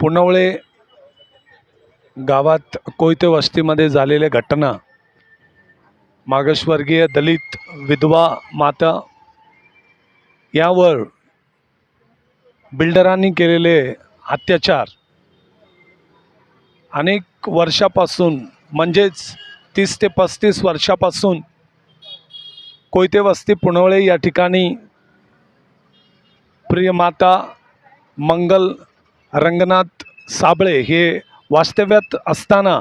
पुनवळे गावात कोयते वस्तीमध्ये झालेल्या घटना मागासवर्गीय दलित विधवा माता यावर बिल्डरांनी केलेले अत्याचार. अनेक वर्षापासून म्हणजेच तीस ते पस्तीस वर्षापासून कोयते वस्ती पुनवळे या ठिकाणी प्रियमाता मंगल रंगनाथ साबळे हे वास्तव्यात असताना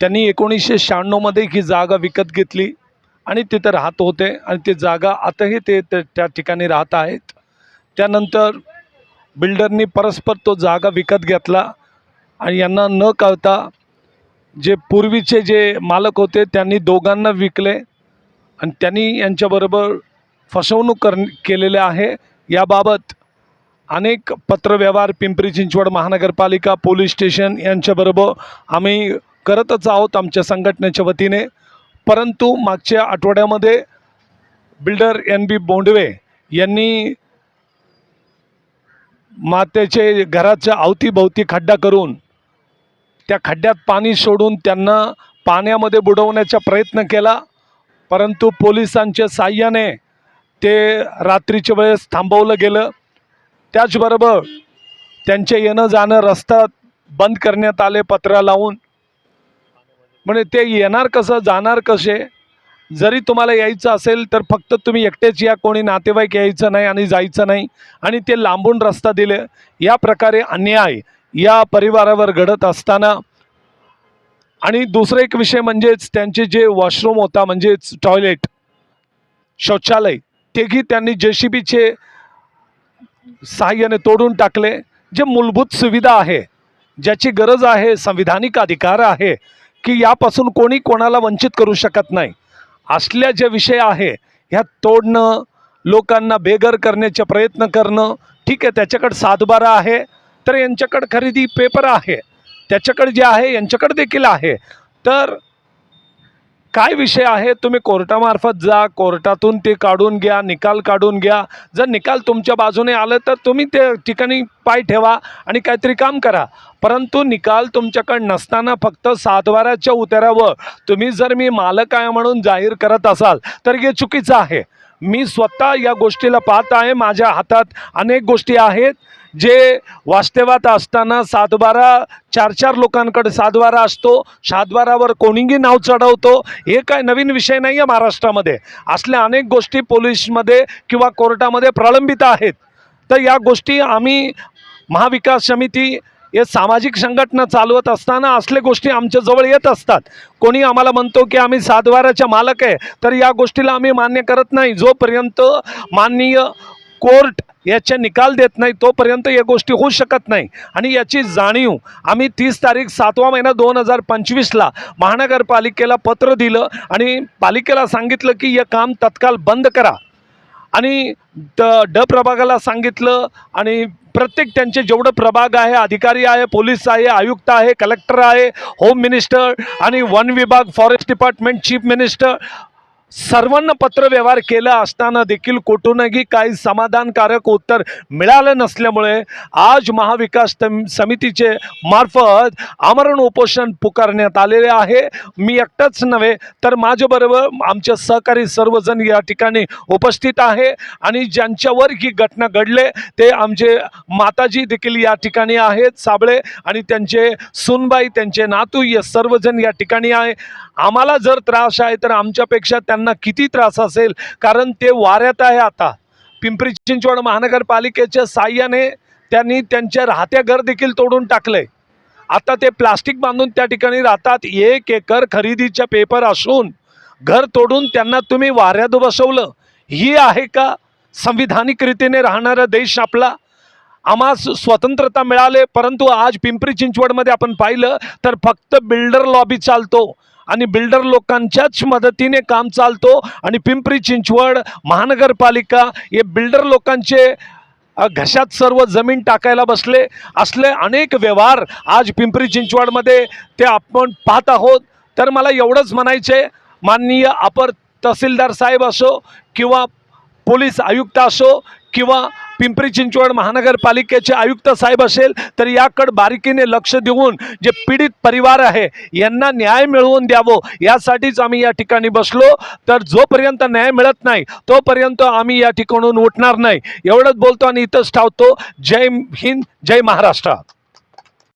त्यांनी एकोणीसशे शहाण्णवमध्ये ही जागा विकत घेतली आणि तिथं राहत होते आणि ते जागा आताही ते ते- त्या ठिकाणी राहत आहेत. त्यानंतर बिल्डरनी परस्पर तो जागा विकत घेतला आणि यांना न कळता जे पूर्वीचे जे मालक होते त्यांनी दोघांना विकले आणि त्यांनी यांच्याबरोबर फसवणूक कर केलेले आहे. याबाबत अनेक पत्रव्यवहार पिंपरी चिंचवड महानगरपालिका पोलीस स्टेशन यांच्याबरोबर आम्ही करतच आहोत आमच्या संघटनेच्या वतीने. परंतु मागच्या आठवड्यामध्ये बिल्डर एन बी बोंडवे यांनी मातेचे घराच्या अवतीभोवती खड्डा करून त्या खड्ड्यात पाणी सोडून त्यांना पाण्यामध्ये बुडवण्याचा प्रयत्न केला. परंतु पोलिसांच्या साह्याने ते रात्रीच्या वेळेस थांबवलं गेलं. त्याचबरोबर त्यांचे येणं जाणं रस्ता बंद करण्यात आले पत्रा लावून. म्हणजे ते येणार कसं? जाणार कसे? जरी तुम्हाला यायचं असेल तर फक्त तुम्ही एकटेच या. कोणी नातेवाईक यायचं नाही आणि जायचं नाही. आणि ते लांबून रस्ता दिले. या प्रकारे अन्याय या परिवारावर घडत असताना. आणि दुसरं एक विषय म्हणजेच त्यांचे जे वॉशरूम होता म्हणजेच टॉयलेट शौचालय तेही त्यांनी जे सी बीचे सहाय्याने तोडून टाकले. जे मूलभूत सुविधा आहे ज्याची गरज आहे संविधानिक अधिकार आहे की यापासून कोणी कोणाला वंचित करू शकत नाही. असल्या जे विषय आहे ह्या तोडणं लोकांना बेघर करण्याचे प्रयत्न करणं ठीक आहे त्याच्याकडं सातबारा आहे तर यांच्याकडं खरेदी पेपर आहे. त्याच्याकडे जे आहे यांच्याकडे देखील आहे. तर काय विषय आहे? तुम्ही कोर्टामार्फत जा कोर्टातून ते काढून घ्या निकाल काढून घ्या. जर निकाल तुमच्या बाजूने आलं तर तुम्ही त्या ठिकाणी पाय ठेवा आणि काहीतरी काम करा. परंतु निकाल तुमच्याकडे नसताना फक्त सातवाऱ्याच्या उतारावर. तुम्ही जर मी मालक आहे म्हणून जाहीर करत असाल तर हे चुकीचं आहे. मी स्वतः या गोष्टीला पाहत आहे. माझ्या हातात अनेक गोष्टी आहेत. जे वास्तवात असताना सातबारा चार चार लोकांकडे सातबारा असतो. सातबारावर कोणीही नाव चढवतो. हे काय नवीन विषय नाही आहे महाराष्ट्रामध्ये. असल्या अनेक गोष्टी पोलीसमध्ये किंवा कोर्टामध्ये प्रलंबित आहेत. तर या गोष्टी आम्ही महाविकास समिती हे सामाजिक संघटना चालवत असताना असल्या गोष्टी आमच्याजवळ येत असतात. कोणी आम्हाला म्हणतो की आम्ही सातबाराच्या मालक आहे तर या गोष्टीला आम्ही मान्य करत नाही. जोपर्यंत माननीय कोर्ट याचे निकाल देत नाही तोपर्यंत या गोष्टी होऊ शकत नाही. आणि याची जाणीव आम्ही तीस तारीख सातवा महिना दोन हजार पंचवीसला महानगरपालिकेला पत्र दिलं आणि पालिकेला सांगितलं की हे काम तत्काल बंद करा. आणि ड ड प्रभागाला सांगितलं आणि प्रत्येक त्यांचे जेवढं प्रभाग आहे अधिकारी आहे पोलीस आहे आयुक्त आहे कलेक्टर आहे होम मिनिस्टर आणि वन विभाग फॉरेस्ट डिपार्टमेंट चीफ मिनिस्टर सर्वांना पत्रव्यवहार केला असताना देखील कुठूनही काही समाधानकारक उत्तर मिळालं नसल्यामुळे आज महाविकास समितीचे मार्फत आमरण उपोषण पुकारण्यात आलेले आहे. मी एकटाच नव्हे तर माझ्याबरोबर आमचे सहकारी सर्वजण या ठिकाणी उपस्थित आहे आणि ज्यांच्यावर ही घटना घडले ते आमचे माताजी देखील या ठिकाणी आहेत साबळे आणि त्यांचे सुनबाई त्यांचे नातू या सर्वजण या ठिकाणी आहे. आम्हाला जर त्रास आहे तर आमच्यापेक्षा त्यांना किती त्रास असेल? कारण ते वाऱ्यात आहे आता. पिंपरी चिंचवड महानगरपालिकेच्या साह्याने त्यांनी त्यांच्या राहत्या घर देखील तोडून टाकले आता ते प्लास्टिक बांधून त्या ठिकाणी राहतात. एक एकर खरेदीच्या पेपर असून घर तोडून त्यांना तुम्ही वाऱ्यात बसवलं. ही आहे का संविधानिक रीतीने राहणारा देश आपला? आम्हा स्वतंत्रता मिळाले परंतु आज पिंपरी चिंचवडमध्ये आपण पाहिलं तर फक्त बिल्डर लॉबी चालतो. आणि बिल्डर लोकांच्याच मदतीने काम चालतो. आणि पिंपरी चिंचवड महानगरपालिका हे बिल्डर लोकांचे घशात सर्व जमीन टाकायला बसले. असले अनेक व्यवहार आज पिंपरी चिंचवडमध्ये ते आपण पाहत आहोत. तर मला एवढंच म्हणायचे माननीय अपर तहसीलदार साहेब असो किंवा पोलीस आयुक्त असो किंवा पिंपरी चिंचवड महानगरपालिकेचे आयुक्त साहेब असेल तर याकडे बारीकीने लक्ष देऊन जे पीडित परिवार आहे यांना न्याय मिळवून द्यावं. यासाठीच आम्ही या ठिकाणी बसलो. तर जोपर्यंत न्याय मिळत नाही तोपर्यंत आम्ही या ठिकाणून उठणार नाही. एवढंच बोलतो आणि इथंच ठावतो. जय हिंद जय महाराष्ट्र.